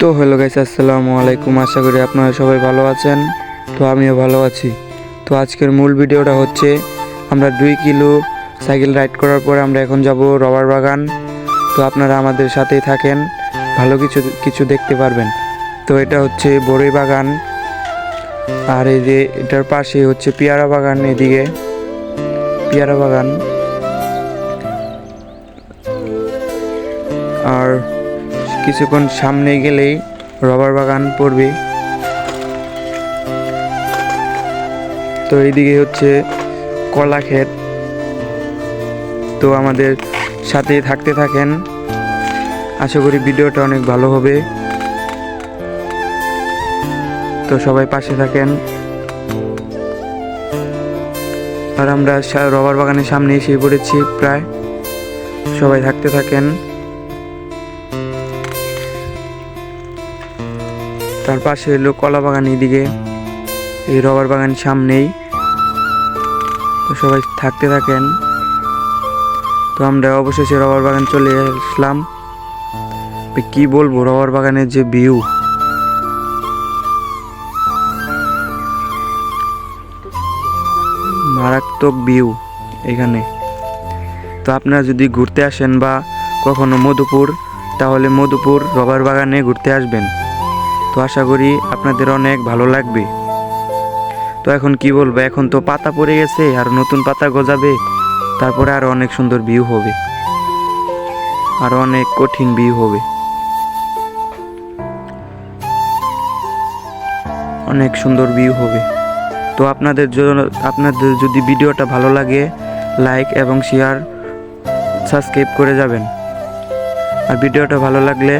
তো hello guys আসসালামু আলাইকুম। আশা করি আপনারা সবাই ভালো আছেন। তো আমিও ভালো আছি। তো আজকের মূল ভিডিওটা হচ্ছে, আমরা দুই কিলো সাইকেল রাইড করার পরে আমরা এখন যাব রবার বাগান। তো আপনারা আমাদের সাথেই থাকেন, ভালো কিছু কিছু দেখতে পারবেন। তো এটা হচ্ছে বড়ই বাগান। আর এই যে এটার পাশে হচ্ছে পেয়ারা বাগান এদিকে। পেয়ারা বাগান। আর কিছুক্ষণ সামনে গেলেই রবার বাগান পড়বে। তো এইদিকে হচ্ছে কলা ক্ষেত। তো আমাদের সাথে থাকতে থাকেন। আশা করি ভিডিওটা অনেক ভালো হবে। তো সবাই পাশে থাকেন। আর আমরা রবার বাগানের সামনে এসে পড়েছি প্রায়। সবাই থাকতে থাকেন। তার পাশে হলো কলা বাগান এদিকে এই রবার বাগান সামনেই। তো সবাই থাকতে থাকেন। তো আমরা অবশেষে রবার বাগান চলে আসলাম। কি বলব, রবার বাগানের যে ভিউ। মারাত্মক ভিউ এখানে। তো আপনারা যদি ঘুরতে আসেন বা কখনো মধুপুর, তাহলে মধুপুর রবার বাগানে ঘুরতে আসবেন। তো আশা করি আপনাদের অনেক ভালো লাগবে। তো এখন কি বলব, এখন তো পাতা পড়ে গেছে, আর নতুন পাতা গজাবে, তারপরে আরও অনেক সুন্দর ভিউ হবে। আরও অনেক কঠিন ভিউ হবে। অনেক সুন্দর ভিউ হবে। তো আপনাদের জন্য, আপনাদের যদি ভিডিওটা ভালো লাগে লাইক এবং শেয়ার সাবস্ক্রাইব করে যাবেন। আর ভিডিওটা ভালো লাগলে